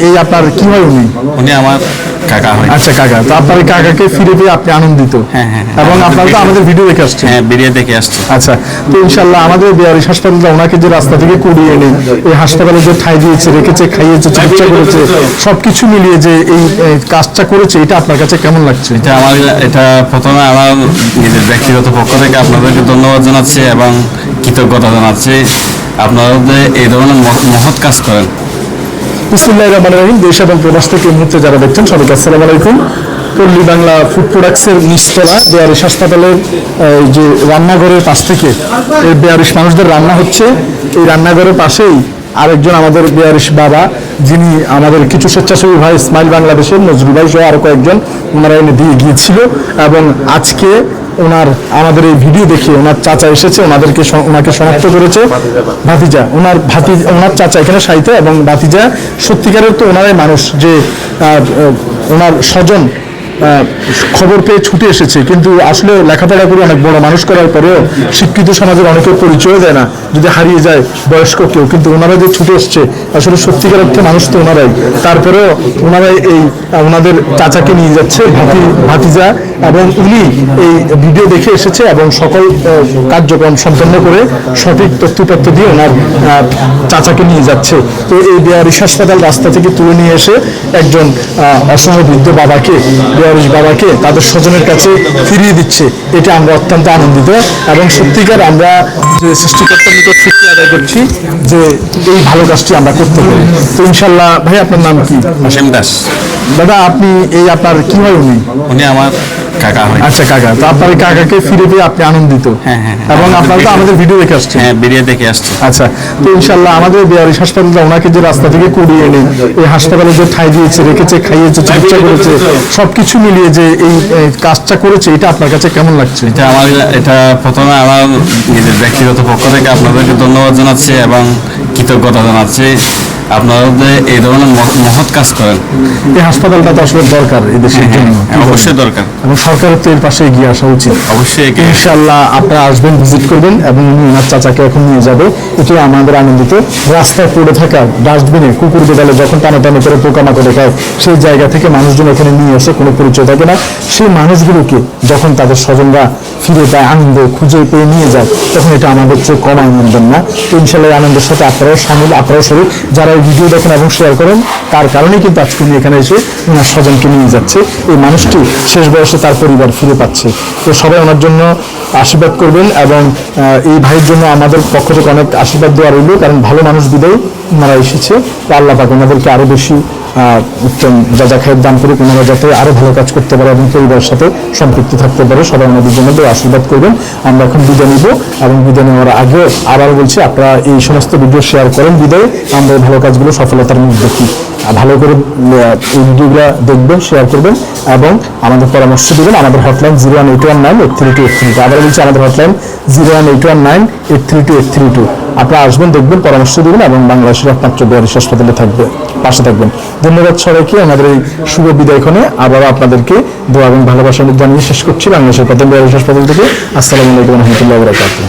এই আপনার কি হয় উনি? উনি আমার কাকা হয়। আচ্ছা কাকা। তো আপনার কাকাকে ফিরে পেয়ে আপনি আনন্দিত? হ্যাঁ, হ্যাঁ, হ্যাঁ। এবং আপনারা তো আমাদের ভিডিও দেখে আসছেন। হ্যাঁ বেরিয়ে দেখে আসছে। আচ্ছা তো ইনশাল্লাহ আমাদের বিহারিস হাসপাতালটা ওনাকে যে রাস্তা থেকে কুড়িয়ে এনে এই হাসপাতালে যে ঠাই দিয়েছে রেখেছে খাইয়েছে চিকিৎসা করেছে সবকিছু মিলিয়ে যে এই কাজটা করেছে এটা আপনার কাছে কেমন লাগছে? এটা আমার এটা প্রথমে আমার নিজের ব্যক্তিগত পক্ষ থেকে আপনাদেরকে ধন্যবাদ জানাচ্ছি এবং কৃতজ্ঞতা জানাচ্ছি। আপনারা যে এই ধরনের মহ- মহৎ কাজ করেন বিসমুল্লাহ রহমান রহিম, দেশ এবং প্রবাস থেকে এই মুহূর্তে যারা দেখছেন, সবাইকে আসসালামু আলাইকুম। পল্লী বাংলা ফুড প্রোডাক্টসের নিচতলা, বেয়ারিশ হাসপাতালের যে রান্নাঘরের পাশ থেকে এই বেয়ারিশ মানুষদের রান্না হচ্ছে। এই রান্নাঘরের পাশেই আরেকজন আমাদের বেয়ারিশ বাবা, যিনি আমাদের কিছু স্বেচ্ছাসেবী ভাই স্মাইল বাংলাদেশের, নজরুল ভাই সহ আরও কয়েকজন ওনারা এনে দিয়ে গিয়েছিল। এবং আজকে ওনার, আমাদের এই ভিডিও দেখে ওনার চাচা এসেছে, ওনাদেরকে ওনাকে শনাক্ত করেছে। ভাতিজা, ওনার ভাতি, ওনার চাচা এখানে সাইতে এবং ভাতিজা সত্যিকারের তো ওনারাই মানুষ যে ওনার স্বজন খবর পেয়ে ছুটে এসেছে। কিন্তু আসলে লেখাপড়া করে অনেক বড় মানুষ করার পরেও শিক্ষিত সমাজের অনেকের পরিচয় দেয় না, যদি হারিয়ে যায় বয়স্ক কেউ। কিন্তু ওনারা যে ছুটে এসছে, আসলে সত্যিকার অর্থে মানুষ তো ওনারাই। তারপরেও ওনারাই এই ওনাদের চাচাকে নিয়ে যাচ্ছে, ভাতি, ভাতিজা এবং উনি এই ভিডিও দেখে এসেছে এবং সকল কার্যক্রম সম্পন্ন করে সঠিক তথ্যপত্র দিয়ে ওনার চাচাকে নিয়ে যাচ্ছে। তো এই বিহারিস হাসপাতাল রাস্তা থেকে তুলে নিয়ে এসে একজন অসহায় বৃদ্ধ বাবাকে বিহারিস বাবাকে তাদের স্বজনের কাছে ফিরিয়ে দিচ্ছে। এটা আমরা অত্যন্ত আনন্দিত এবং সত্যিকার আমরা যে সৃষ্টিকর্তার নিকট সত্যি আদায় করছি যে এই ভালো কাজটি আমরা করতে পারি। তো ইনশাল্লাহ ভাই আপনার নাম কি? হাসিম দাস। দাদা আপনি এই আপনার কি হয় উনি? উনি আমার কাকা হয়। আচ্ছা কাকা। তো আপনার কাকাকে ফিরে পেয়ে আপনি আনন্দিত। হ্যাঁ, হ্যাঁ, হ্যাঁ। এবং আপনারা তো আমাদের ভিডিও দেখে আসছেন হ্যাঁ বেরিয়ে দেখে আসছে। আচ্ছা তো ইনশাল্লাহ আমাদের হাসপাতালটা ওনাকে যে রাস্তা থেকে কুড়িয়ে এনে এই হাসপাতালে যে ঠাই দিয়েছে রেখেছে খাইয়েছে চিকিৎসা করেছে সবকিছু মিলিয়ে যে এই এই কাজটা করেছে এটা আপনার কাছে কেমন লাগছে? এটা আমার এটা প্রথমে আমার নিজের ব্যক্তিগত পক্ষ থেকে আপনাদেরকে ধন্যবাদ জানাচ্ছি এবং কৃতজ্ঞতা জানাচ্ছি। আপনারা যে এই ধরনের মহৎ কাজ করেন। এই হাসপাতালটা তো আসলে দরকার এই দেশের জন্য। হ্যাঁ, অবশ্যই দরকার। এবং সরকারের তো এর পাশে এগিয়ে আসা উচিত। অবশ্যই একে ইনশাল্লাহ আপনারা আসবেন ভিজিট করবেন এবং উনি ওনার চাচাকে এখন নিয়ে যাবে। এটি আমাদের আনন্দিত। রাস্তায় পড়ে থাকা ডাস্টবিনে কুকুর যখন টানাটানি করে পোকামাকড়ে খায় সেই জায়গা থেকে মানুষজন এখানে নিয়ে এসে কোনো পরিচয় থাকে না। সেই মানুষগুলোকে যখন তাদের স্বজনরা ফিরে পায় আনন্দ খুঁজে পেয়ে নিয়ে যায় তখন এটা আমাদের চেয়ে কম আনন্দের না। ইনশাল্লাহ আনন্দের সাথে আপনারাও সামিল আপনারাও শরীর যারা ভিডিও দেখেন এবং শেয়ার করেন, তার কারণে কিন্তু আজকে উনি এখানে এসে ওনার স্বজনকে নিয়ে যাচ্ছে। এই মানুষটি শেষ বয়সে তার পরিবার ফিরে পাচ্ছে। তো সবাই ওনার জন্য আশীর্বাদ করবেন এবং এই ভাইয়ের জন্য আমাদের পক্ষ থেকে অনেক আশীর্বাদ দেওয়া রইল, কারণ ভালো মানুষ বিদায় ওনারা এসেছে। আল্লাহ পাক ওনাদেরকে আরও বেশি যা খায়ের দান করে ওনারা যাতে আরও ভালো কাজ করতে পারে এবং পরিবারের সাথে সম্পৃক্ত থাকতে পারে, সবাই আমাদের জন্য আশীর্বাদ করবেন। আমরা এখন বিদায় নিব এবং বিদায় নেওয়ার আগে আবার বলছি, আপনারা এই সমস্ত ভিডিও শেয়ার করেন বিদায়, আমরা এই ভালো কাজগুলো সফলতার মুখ দেখি। ভালো করে ভিডিওগুলো দেখবেন শেয়ার করবেন এবং আমাদের পরামর্শ দিবেন। আমাদের hotline zero one eight one nine eight three two eight three two আবার বলছি, আমাদের hotline zero one eight one nine eight three two eight three two আপনারা আসবেন, দেখবেন, পরামর্শ দেবেন এবং বাংলাদেশের একমাত্র বিহারিস হাসপাতালে থাকবে, পাশে থাকবেন। ধন্যবাদ সবাইকে, আমাদের এই শুভ বিদায়ক্ষণে আবারও আপনাদেরকে দোয়া এবং ভালোবাসা জানিয়ে শেষ করছি বাংলাদেশের প্রথম বিহারিস হাসপাতাল থেকে। আসসালামু আলাইকুম রহমতুল্লাহ